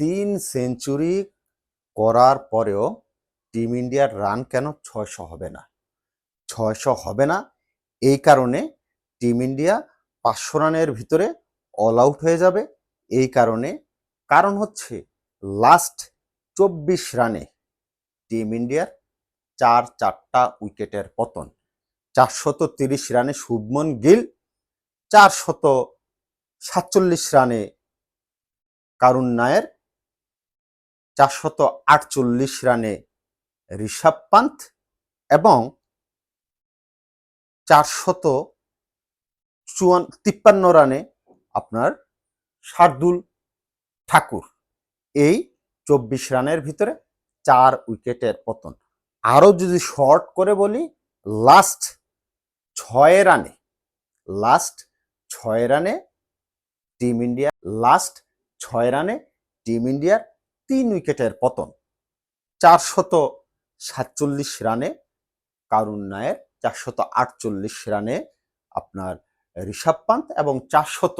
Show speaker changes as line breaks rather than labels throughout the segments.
তিন সেঞ্চুরি করার পরেও টিম ইন্ডিয়ার রান কেন ছয়শো হবে না? ছয়শো হবে না এই কারণে টিম ইন্ডিয়া পাঁচশো রানের ভিতরে অল আউট হয়ে যাবে। এই কারণে কারণ হচ্ছে লাস্ট চব্বিশ রানে টিম ইন্ডিয়ার চার চারটা উইকেটের পতন। চারশত তিরিশ রানে শুভমন গিল, চারশত সাতচল্লিশ রানে কারুণ নায়ের চারশত আটচল্লিশ রানে ঋষভ পান্থ এবং চারশত চুয়ান তিপ্পান্ন রানে আপনার শার্দুল ঠাকুর। এই চব্বিশ রানের ভিতরে চার উইকেটের পতন। আরও যদি শর্ট করে বলি, লাস্ট ছয় রানে, লাস্ট ছয় রানে টিম ইন্ডিয়া লাস্ট ছয় রানে টিম ইন্ডিয়ার তিন উইকেটের পতন। চারশত সাতচল্লিশ রানে কারুণ নায়ের, চারশত আটচল্লিশ রানে আপনার ঋষভ পান্ত এবং চারশত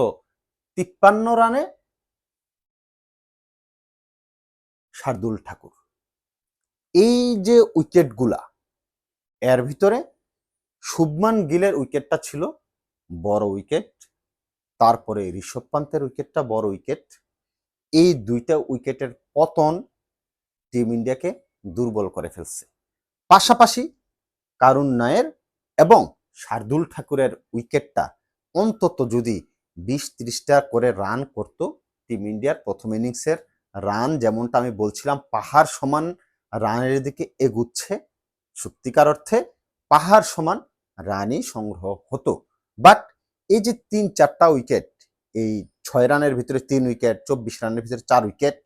তিপ্পান্ন রানে শার্দুল ঠাকুর। এই যে উইকেটগুলা, এর ভিতরে শুভমান গিলের উইকেটটা ছিল বড় উইকেট, তারপরে ঋষভ পান্তের উইকেটটা বড় উইকেট এই দুইটা উইকেটের পতন টিম ইন্ডিয়াকে দুর্বল করে ফেলছে। পাশাপাশি কারুণ নায়ের এবং শার্দুল ঠাকুরের উইকেটটা অন্তত যদি বিশ ত্রিশটা করে রান করত, টিম ইন্ডিয়ার প্রথম ইনিংসের রান যেমনটা আমি বলছিলাম, পাহাড় সমান রানের দিকে এগুচ্ছে। সত্যিকার অর্থে পাহাড় সমান রানই সংগ্রহ হতো। বাট এই যে তিন চারটা উইকেট এই ছয় রানের ভিতরে তিন উইকেট, চব্বিশ রানের ভিতরে চার উইকেট।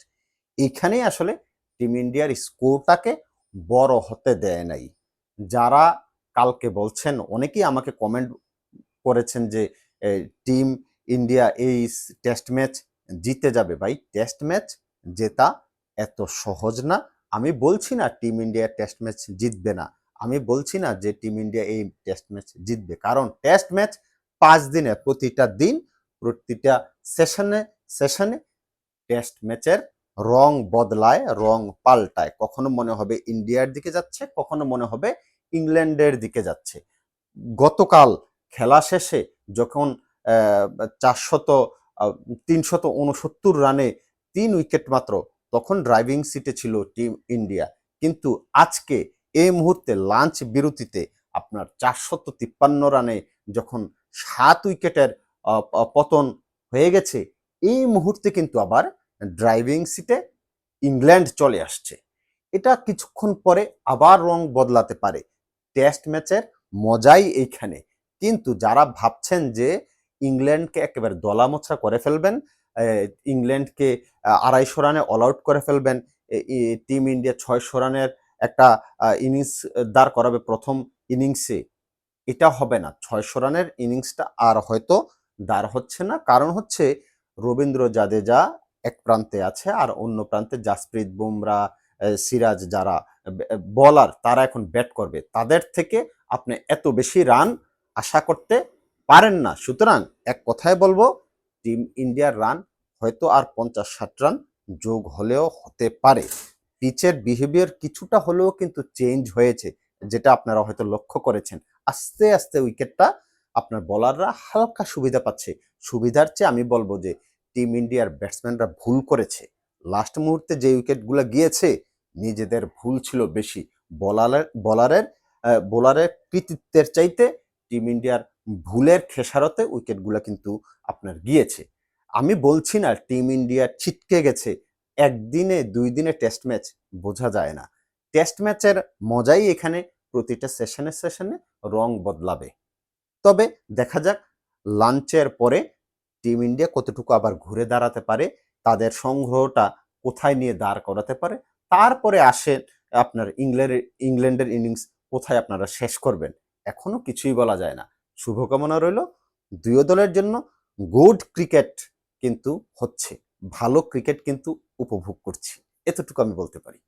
এইখানেই আসলে টিম ইন্ডিয়ার স্কোরটাকে বড় হতে দেয় নাই। যারা কালকে বলছেন, অনেকেই আমাকে কমেন্ট করেছেন যে টিম ইন্ডিয়া এই টেস্ট ম্যাচ জিতে যাবে। ভাই, টেস্ট ম্যাচ জেতা এত সহজ না। আমি বলছি না টিম ইন্ডিয়া টেস্ট ম্যাচ জিতবে না। আমি বলছি না যে টিম ইন্ডিয়া এই টেস্ট ম্যাচ জিতবে। কারণ টেস্ট ম্যাচ পাঁচ দিনে প্রতিটা দিন প্রতিটা সেশনে সেশনে টেস্ট ম্যাচের রং বদলায়, রং পাল্টায়। কখনো মনে হবে ইন্ডিয়ার দিকে যাচ্ছে, কখনো মনে হবে ইংল্যান্ডের দিকে যাচ্ছে। গতকাল খেলা শেষে যখন চারশত তিনশত উনসত্তর রানে তিন উইকেট মাত্র, তখন ড্রাইভিং সিটে ছিল টিম ইন্ডিয়া কিন্তু আজকে এই মুহূর্তে লাঞ্চ বিরতিতে আপনার চারশত তিপ্পান্ন রানে যখন সাত উইকেটের পতন হয়ে গেছে, এই মুহূর্তে কিন্তু আবার ড্রাইভিং সিটে ইংল্যান্ড চলে আসছে। এটা কিছুক্ষণ পরে আবার রং বদলাতে পারে। টেস্ট ম্যাচের মজাই এইখানে। কিন্তু যারা ভাবছেন যে ইংল্যান্ডকে একেবারে দলামোছা করে ফেলবেন ইংল্যান্ডকে আড়াইশো রানে অল আউট করে ফেলবেন টিম ইন্ডিয়া ছয়শো রানের একটা ইনিংস দাঁড় করাবে প্রথম ইনিংসে এটা হবে না। ছয়শো রানের ইনিংসটা আর হয়তো দাঁড় হচ্ছে না। কারণ হচ্ছে রবীন্দ্র জাদেজা এক প্রান্তে আছে আর অন্য প্রান্তে জাসপ্রীত বুমরা সিরাজ যারা বলার তারা এখন ব্যাট করবে। তাদের থেকে আপনি এত বেশি রান আশা করতে পারেন না। সুতরাং এক কথায় বলব, টিম ইন্ডিয়ার রান হয়তো আর পঞ্চাশ ষাট রান যোগ হলেও হতে পারে। পিচের বিহেভিয়ার কিছুটা হলেও কিন্তু চেঞ্জ হয়েছে, যেটা আপনারা হয়তো লক্ষ্য করেছেন। আস্তে আস্তে উইকেটটা আপনার বলাররা হালকা সুবিধা পাচ্ছে। সুবিধার চেয়ে আমি বলব যে টিম ইন্ডিয়ার ব্যাটসম্যানরা ভুল করেছে। লাস্ট মুহূর্তে যে উইকেটগুলো গিয়েছে, নিজেদের ভুল ছিল বেশি। বলারের বলারের বোলারের কৃতিত্বের চাইতে টিম ইন্ডিয়ার ভুলের খেসারতে উইকেটগুলো কিন্তু আপনার গিয়েছে। আমি বলছি না টিম ইন্ডিয়া ছিটকে গেছে। একদিনে, দুই দিনে টেস্ট ম্যাচ বোঝা যায় না। টেস্ট ম্যাচের মজাই এখানে প্রতিটা সেশনে সেশনে রং বদলাবে। তবে দেখা যাক লাঞ্চের পরে টিম ইন্ডিয়া কতটুকু আবার ঘুরে দাঁড়াতে পারে, তাদের সংগ্রহটা কোথায় নিয়ে দাঁড় করাতে পারে, তারপরে আসে আপনার ইংল্যান্ডের ইংল্যান্ডের ইনিংস কোথায় আপনারা শেষ করবেন। এখনও কিছুই বলা যায় না। শুভকামনা রইল। দুই দলের জন্য গুড ক্রিকেট কিন্তু হচ্ছে, ভালো ক্রিকেট কিন্তু উপভোগ করছি। এতটুকু আমি বলতে পারি।